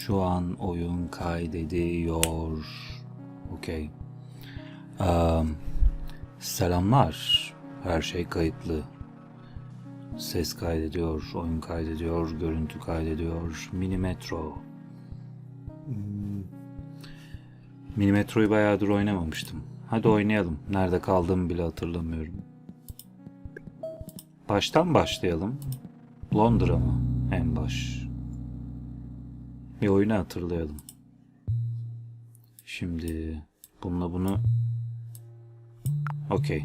Şu an oyun kaydediyor. Okey. Eee, selamlar. Her şey kayıtlı. Ses kaydediyor, oyun kaydediyor, görüntü kaydediyor. Minimetro. Hmm. Minimetro'yu bayağıdır oynamamıştım. Hadi oynayalım. Nerede kaldığımı bile hatırlamıyorum. Baştan başlayalım. Londra mı? En baş. Bir oyunu hatırlayalım. Şimdi bununla bunu Okey.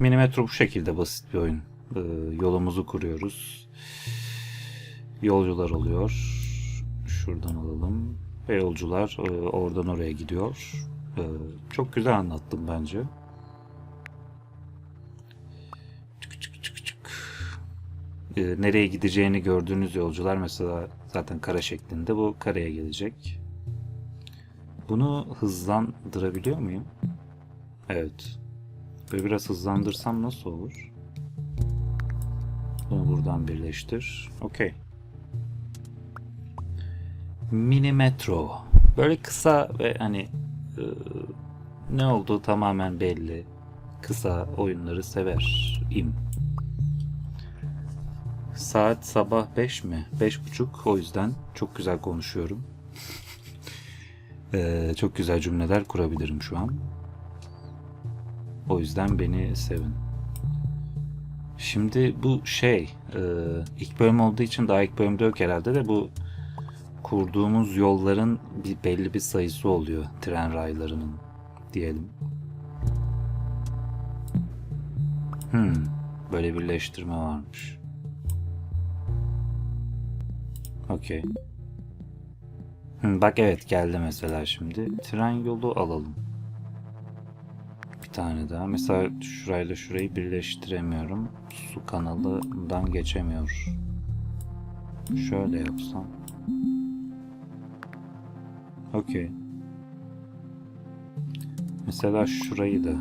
Minimetro bu şekilde basit bir oyun. Ee, yolumuzu kuruyoruz. Yolcular oluyor. Şuradan alalım. Ve yolcular e, oradan oraya gidiyor. Ee, çok güzel anlattım bence. Çık çık çık çık. Ee, nereye gideceğini gördüğünüz yolcular mesela zaten kara şeklinde bu karaya gelecek. Bunu hızlandırabiliyor muyum? Evet. Böyle biraz hızlandırsam nasıl olur? Bunu buradan birleştir. Okey. Mini Metro. Böyle kısa ve hani e, ne olduğu tamamen belli. Kısa oyunları sever im. Saat sabah 5 mi? 5.30 o yüzden çok güzel konuşuyorum. E, çok güzel cümleler kurabilirim şu an. O yüzden beni sevin. Şimdi bu şey e, ilk bölüm olduğu için daha ilk bölümde yok herhalde de bu kurduğumuz yolların bir belli bir sayısı oluyor tren raylarının diyelim. Hmm, böyle birleştirme varmış. Okey. Bak evet geldi mesela şimdi. Tren yolu alalım. Bir tane daha. Mesela şurayla şurayı birleştiremiyorum. Su kanalından geçemiyor. Şöyle yapsam. Okey. Mesela şurayı da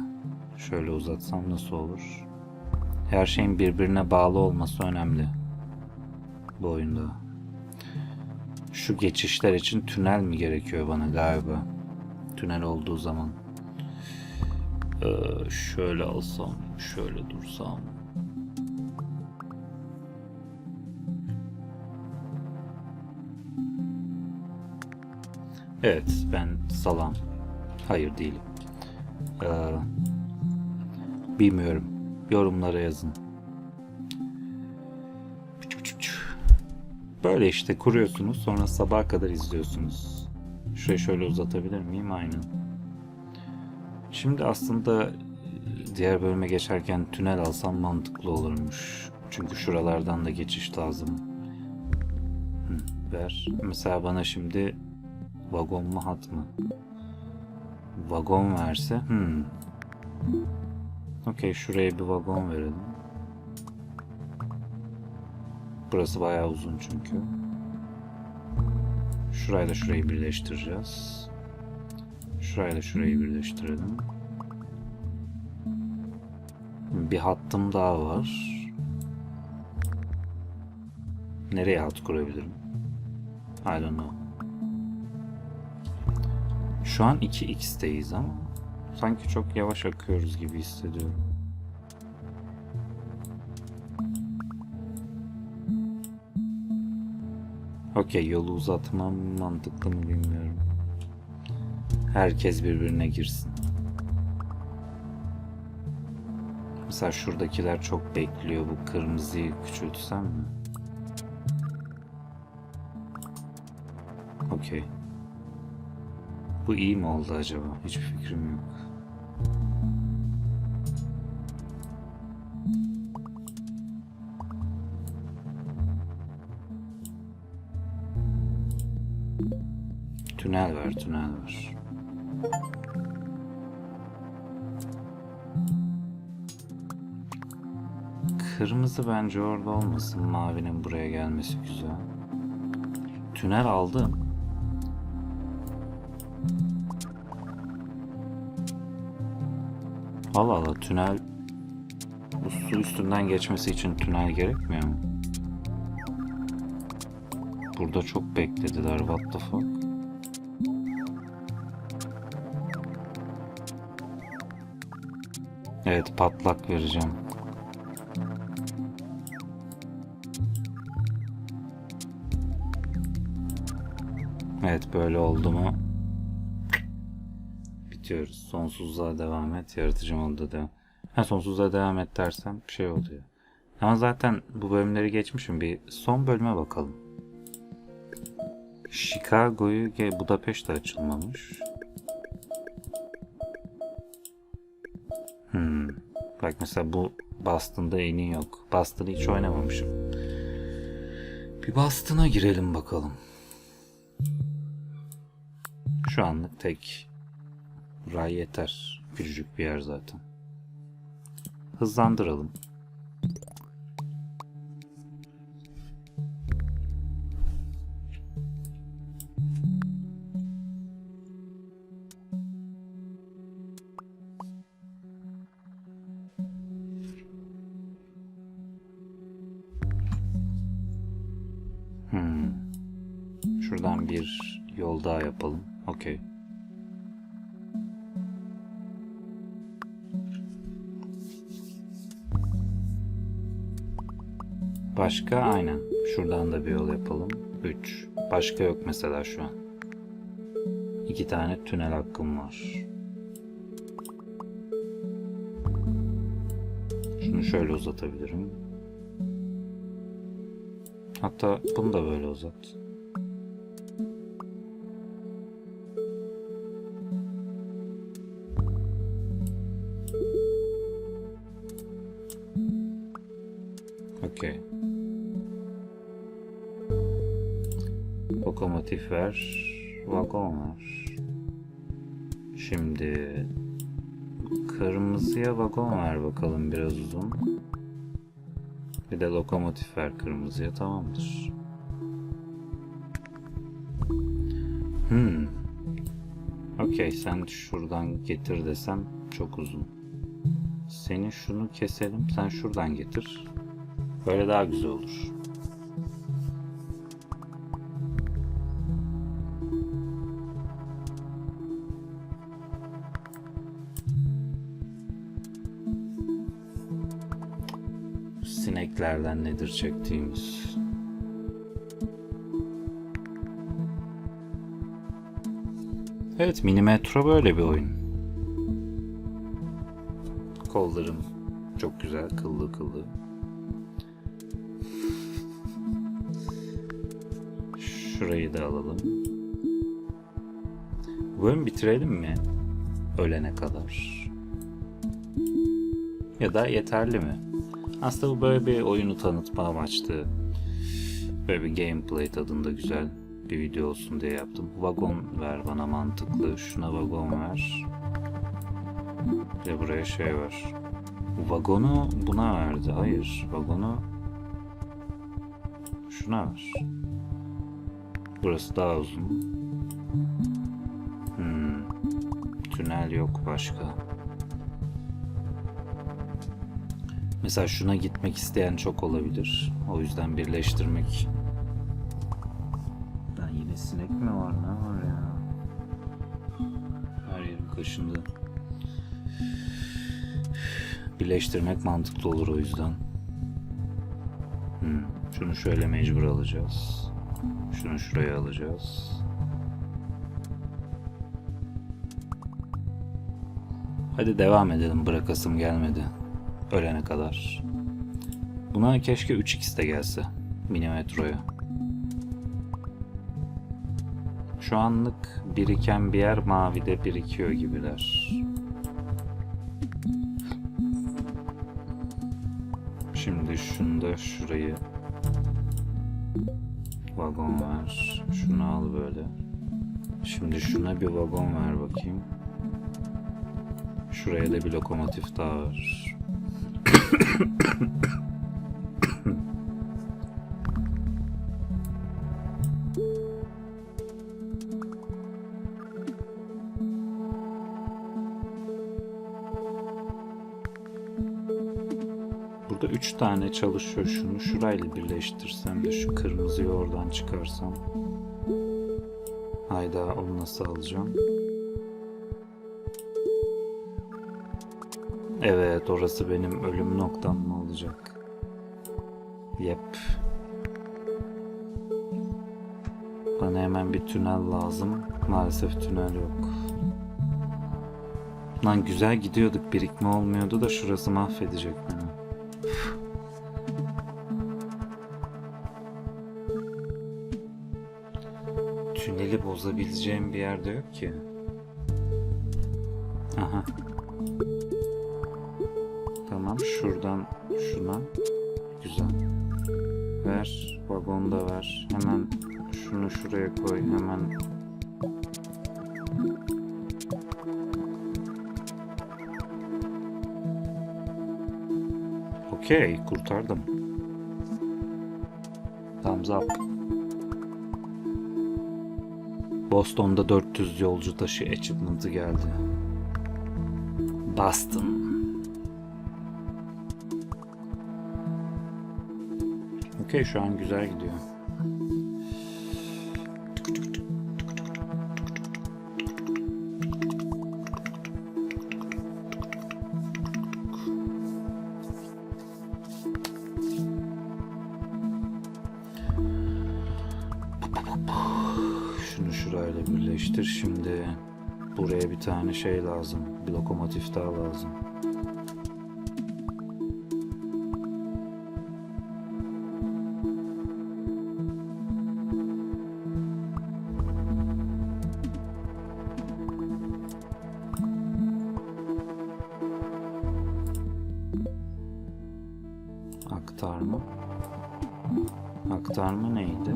şöyle uzatsam nasıl olur? Her şeyin birbirine bağlı olması önemli. Bu oyunda. Şu geçişler için tünel mi gerekiyor bana galiba? Tünel olduğu zaman. Ee, şöyle alsam, şöyle dursam. Evet, ben salam. Hayır değilim. Ee, bilmiyorum. Yorumlara yazın. Böyle işte kuruyorsunuz sonra sabaha kadar izliyorsunuz. Şurayı şöyle uzatabilir miyim? Aynen. Şimdi aslında e, diğer bölüme geçerken tünel alsam mantıklı olurmuş. Çünkü şuralardan da geçiş lazım. Ver. Mesela bana şimdi vagon mu hat mı? Vagon verse. Hmm. Okey şuraya bir vagon verelim. Burası bayağı uzun çünkü. Şurayla şurayı birleştireceğiz. Şurayla şurayı birleştirelim. Bir hattım daha var. Nereye hat kurabilirim? I don't know. Şu an 2x'teyiz ama sanki çok yavaş akıyoruz gibi hissediyorum. Okey yolu uzatmam mantıklı mı bilmiyorum. Herkes birbirine girsin. Mesela şuradakiler çok bekliyor. Bu kırmızıyı küçültsem mi? Okey. Bu iyi mi oldu acaba? Hiçbir fikrim yok. Tünel ver, tünel ver. Kırmızı bence orada olmasın. Mavinin buraya gelmesi güzel. Tünel aldım. Allah Allah tünel bu su üstünden geçmesi için tünel gerekmiyor mu? Burada çok beklediler. What the fuck? Evet patlak vereceğim. Evet böyle oldu mu bitiyoruz. Sonsuzluğa devam et. Yaratıcı modda devam. Ha sonsuzluğa devam et dersem bir şey oluyor. Ama zaten bu bölümleri geçmişim. Bir son bölüme bakalım. Chicago'yu Budapeşte açılmamış. Bak mesela bu Boston'da eni yok. Boston'ı hiç oynamamışım. Bir Boston'a girelim bakalım. Şu anlık tek ray yeter. Küçücük bir yer zaten. Hızlandıralım. Hmm. Şuradan bir yol daha yapalım. Okey. Başka aynen. Şuradan da bir yol yapalım. 3. Başka yok mesela şu an. İki tane tünel hakkım var. Şunu şöyle uzatabilirim. Hatta bunu da böyle uzat. Okey. Lokomotif ver. Vagon ver. Şimdi kırmızıya vagon ver bakalım biraz uzun. Bir de lokomotif ver kırmızıya tamamdır. Hmm. Okey sen şuradan getir desem çok uzun. Seni şunu keselim sen şuradan getir. Böyle daha güzel olur. Sineklerden nedir çektiğimiz? Evet, Mini Metro böyle bir oyun. Kollarım çok güzel, kıllı kıllı. Şurayı da alalım. Bu bölümü bitirelim mi? Ölene kadar. Ya da yeterli mi? Aslında bu böyle bir oyunu tanıtma amaçlı. Böyle bir gameplay tadında güzel bir video olsun diye yaptım. Vagon ver bana mantıklı. Şuna vagon ver. De buraya şey ver. Vagonu buna verdi. Hayır. Vagonu şuna ver. Burası daha uzun. Hmm. Tünel yok başka. Mesela şuna gitmek isteyen çok olabilir. O yüzden birleştirmek. Lan yine sinek mi var ne var ya? Her yerim kaşındı. Birleştirmek mantıklı olur o yüzden. Hmm. Şunu şöyle mecbur alacağız. Şunu şuraya alacağız. Hadi devam edelim bırakasım gelmedi. Ölene kadar. Buna keşke 3x de gelse. Mini metroya. Şu anlık biriken bir yer mavide birikiyor gibiler. Şimdi şunu da şurayı vagon ver. Şunu al böyle. Şimdi şuna bir vagon ver bakayım. Şuraya da bir lokomotif daha ver. Burada 3 tane çalışıyor. Şunu şurayla birleştirsem de şu kırmızıyı oradan çıkarsam. Hayda onu nasıl alacağım? Evet orası benim ölüm noktam mı olacak? Yep. Bana hemen bir tünel lazım. Maalesef tünel yok. Lan güzel gidiyorduk. Birikme olmuyordu da şurası mahvedecek beni. Tüneli bozabileceğim bir yerde yok ki. Aha. Şuradan şuna. Güzel. Ver. Vagonu da ver. Hemen şunu şuraya koy. Hemen Okey, kurtardım. Thumbs up. Boston'da 400 yolcu taşı achievement'ı geldi. Boston. Okey, şu an güzel gidiyor. Şunu şurayla birleştir. Şimdi buraya bir tane şey lazım. Bir lokomotif daha lazım. Aktarma. Aktarma neydi?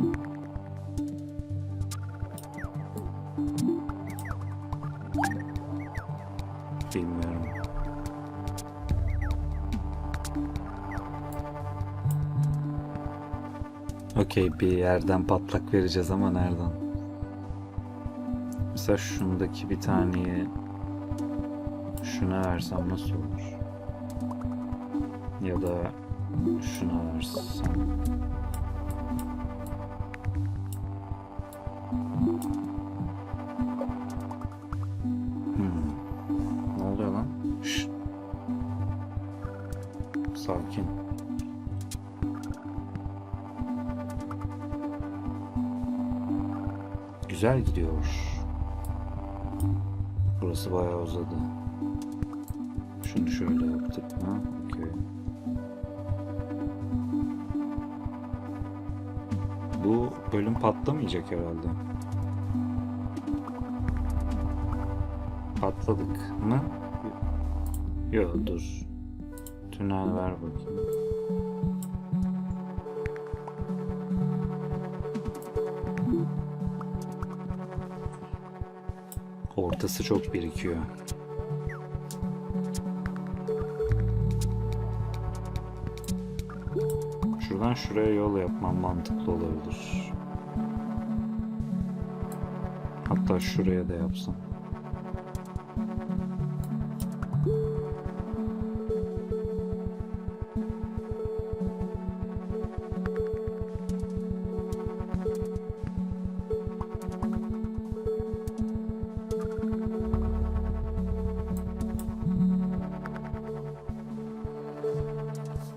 Bilmiyorum. Okey bir yerden patlak vereceğiz ama nereden? Mesela şundaki bir taneyi şuna versem nasıl olur? Ya da şuna versem. Hmm. Ne oluyor lan? Şşt. Sakin. Güzel gidiyor. Burası bayağı uzadı. Bölüm patlamayacak herhalde. Patladık mı? Yok dur. Tünel ver bakayım. Ortası çok birikiyor. Şuradan şuraya yol yapmam mantıklı olabilir. Hatta şuraya da yapsam.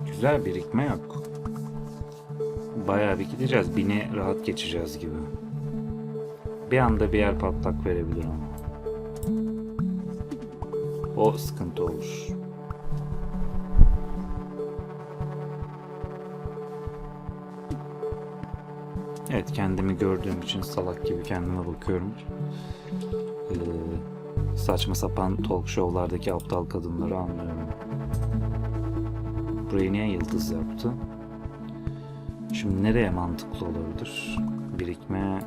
Güzel birikme yok. Bayağı bir gideceğiz. Bini rahat geçeceğiz gibi. Bir anda bir yer patlak verebilir ama. O sıkıntı olur. Evet kendimi gördüğüm için salak gibi kendime bakıyorum. Ee, saçma sapan talk show'lardaki aptal kadınları anlıyorum. Burayı niye yıldız yaptı? Şimdi nereye mantıklı olabilir? Birikme...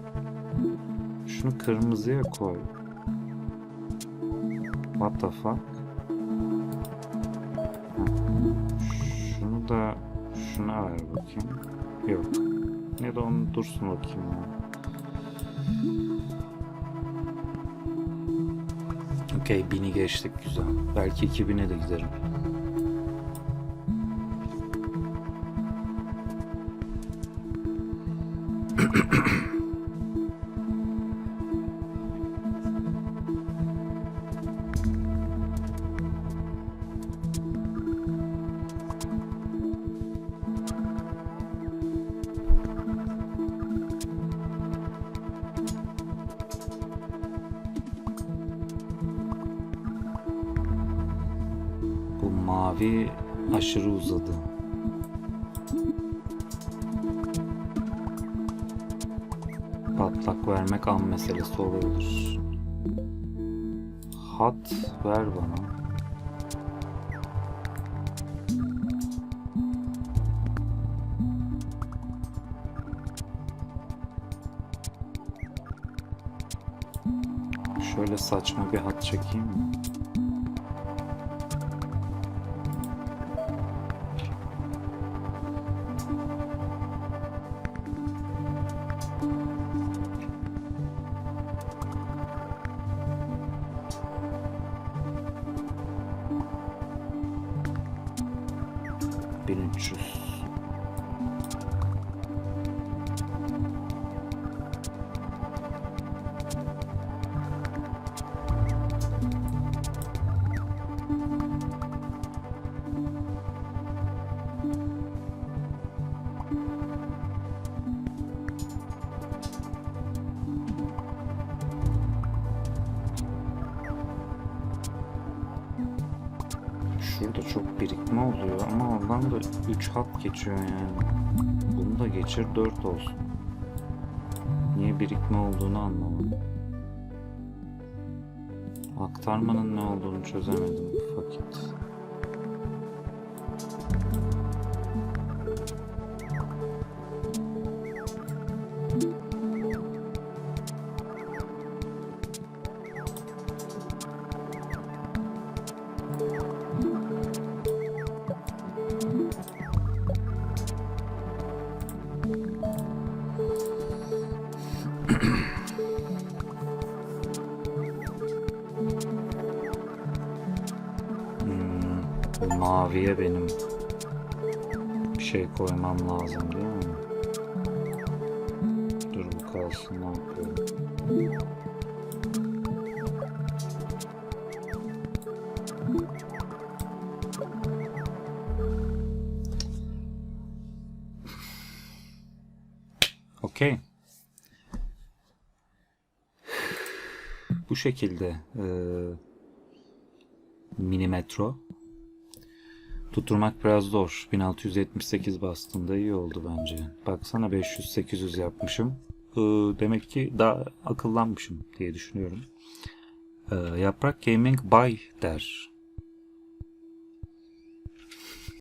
Şunu kırmızıya koy. What the fuck? Şunu da şuna ver bakayım. Yok. Ya da onu dursun bakayım ya. Okey bini geçtik güzel. Belki 2000'e de giderim. Mavi aşırı uzadı. Patlak vermek an meselesi olabilir. Hat ver bana. Şöyle saçma bir hat çekeyim mi? 그 렇. Şurada çok birikme oluyor ama oradan da 3 hat geçiyor yani. Bunu da geçir 4 olsun. Niye birikme olduğunu anlamadım. Aktarmanın ne olduğunu çözemedim vakit. Maviye benim bir şey koymam lazım değil mi? Dur bu kalsın ne yapıyorum? Okey. Bu şekilde eee milimetro. Tutturmak biraz zor. 1678 bastığında iyi oldu bence. Baksana 500-800 yapmışım. Ee, demek ki daha akıllanmışım diye düşünüyorum. Ee, Yaprak Gaming Buy der.